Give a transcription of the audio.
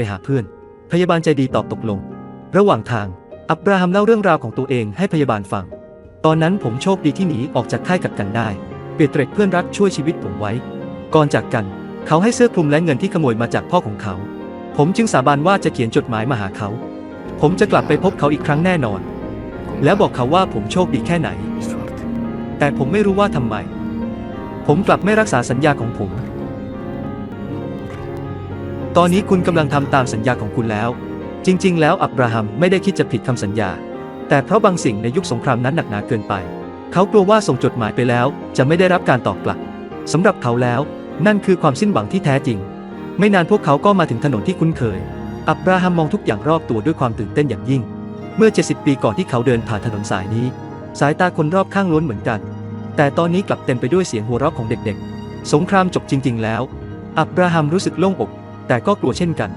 ไปหาเพื่อน พยาบาลใจดีตอบตกลง ระหว่างทาง อับราฮัมเล่าเรื่องราวของตัวเองให้พยาบาลฟัง ตอนนั้นผมโชคดีที่หนีออกจากค่ายกักกันได้ เปียเตรกเพื่อนรักช่วยชีวิตผมไว้ ก่อนจากกัน เขาให้เสื้อคลุมและเงินที่ขโมยมาจากพ่อของเขา ผมจึงสาบานว่าจะเขียนจดหมายมาหาเขา ผมจะกลับไปพบเขาอีกครั้งแน่นอน แล้วบอกเขาว่าผมโชคดีแค่ไหน แต่ผมไม่รู้ว่าทำไม ผมกลับไม่รักษาสัญญาของผม ตอนนี้คุณกำลังทำตามสัญญาของคุณแล้ว จริง ๆ แล้วอับราฮัมไม่ได้คิดจะผิดคำสัญญา แต่เพราะบางสิ่งในยุคสงครามนั้นหนักหนาเกินไป เขากลัวว่าส่งจดหมายไปแล้ว จะไม่ได้รับการตอบกลับสำหรับเขาแล้ว นั่นคือความสิ้นหวังที่แท้จริง ไม่นานพวกเขาก็มาถึงถนนที่คุ้นเคย อับราฮัมมองทุกอย่างรอบตัวด้วยความตื่นเต้นอย่างยิ่ง เมื่อ 70 ปีก่อนที่เขาเดินผ่านถนนสายนี้ สายตาคนรอบข้างล้วนเหมือนกัน แต่ตอนนี้กลับเต็มไปด้วยเสียงหัวเราะของเด็กๆ สงครามจบจริง ๆ แล้ว อับราฮัมรู้สึกโล่งอก แต่ก็กลัวเช่นกัน